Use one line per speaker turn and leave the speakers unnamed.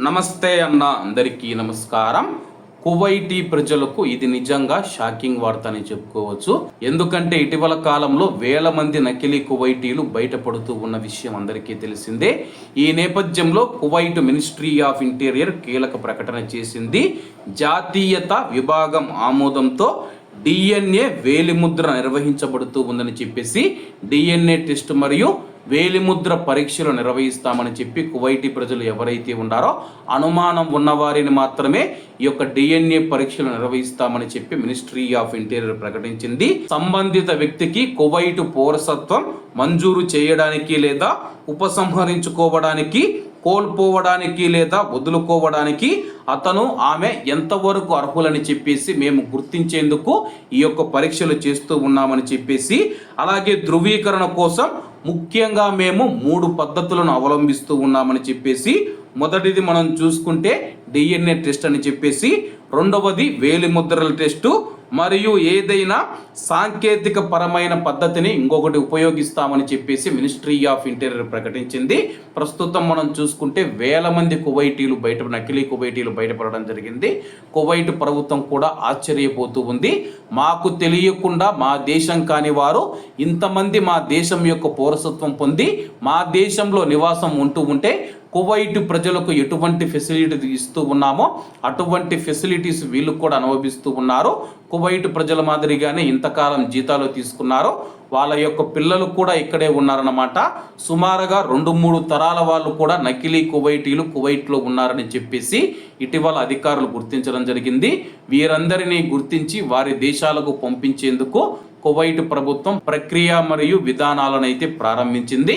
నమస్తే అన్న అందరికీ నమస్కారం. కువైటీ ప్రజలకు ఇది నిజంగా షాకింగ్ వార్త అని చెప్పుకోవచ్చు. ఎందుకంటే ఇటీవల కాలంలో వేల మంది నకిలీ కువైటీలు బయటపడుతూ ఉన్న విషయం అందరికీ తెలిసిందే. ఈ నేపథ్యంలో కువైట్ మినిస్ట్రీ ఆఫ్ ఇంటీరియర్ కీలక ప్రకటన చేసింది. జాతీయత విభాగం ఆమోదంతో డిఎన్ఏ వేలిముద్ర నిర్వహించబడుతూ ఉందని చెప్పేసి డిఎన్ఏ టెస్ట్ మరియు వేలిముద్ర పరీక్షలు నిర్వహిస్తామని చెప్పి కువైటీ ప్రజలు ఎవరైతే ఉన్నారో అనుమానం ఉన్నవారిని మాత్రమే ఈ యొక్క డిఎన్ఏ పరీక్షలు నిర్వహిస్తామని చెప్పి మినిస్ట్రీ ఆఫ్ ఇంటీరియర్ ప్రకటించింది. సంబంధిత వ్యక్తికి కువైటు పౌరసత్వం మంజూరు చేయడానికి లేదా ఉపసంహరించుకోవడానికి కోల్పోవడానికి లేదా వదులుకోవడానికి అతను ఆమె ఎంతవరకు అర్హులని చెప్పేసి మేము గుర్తించేందుకు ఈ యొక్క పరీక్షలు చేస్తూ ఉన్నామని చెప్పేసి అలాగే ధృవీకరణ కోసం ముఖ్యంగా మేము మూడు పద్ధతులను అవలంబిస్తూ ఉన్నామని చెప్పేసి మొదటిది మనం చూసుకుంటే డిఎన్ఏ టెస్ట్ అని చెప్పేసి రెండవది వేలిముద్రల టెస్టు మరియు ఏదైనా సాంకేతిక పరమైన పద్ధతిని ఇంకొకటి ఉపయోగిస్తామని చెప్పేసి మినిస్ట్రీ ఆఫ్ ఇంటీరియర్ ప్రకటించింది. ప్రస్తుతం మనం చూసుకుంటే వేల మంది కువైటీలు బయట నకిలీ కువైటీలు బయటపడడం జరిగింది. కువైట్ ప్రభుత్వం కూడా ఆశ్చర్యపోతూ ఉంది. మాకు తెలియకుండా మా దేశం కాని వారు ఇంతమంది మా దేశం యొక్క పౌరసత్వం పొంది మా దేశంలో నివాసం ఉంటూ ఉంటే కువైట్ ప్రజలకు ఎటువంటి ఫెసిలిటీ ఇస్తూ ఉన్నామో అటువంటి ఫెసిలిటీస్ వీళ్ళు కూడా అనుభవిస్తూ ఉన్నారు. కువైట్ ప్రజల మాదిరిగానే ఇంతకాలం జీతాలు తీసుకున్నారు. వాళ్ళ యొక్క పిల్లలు కూడా ఇక్కడే ఉన్నారన్నమాట. సుమారుగా రెండు మూడు తరాల వాళ్ళు కూడా నకిలీ కువైటీలు కువైట్లో ఉన్నారని చెప్పేసి ఇటీవల అధికారులు గుర్తించడం జరిగింది. వీరందరినీ గుర్తించి వారి దేశాలకు పంపించేందుకు కువైట్ ప్రభుత్వం ప్రక్రియ మరియు విధానాలను అయితే ప్రారంభించింది.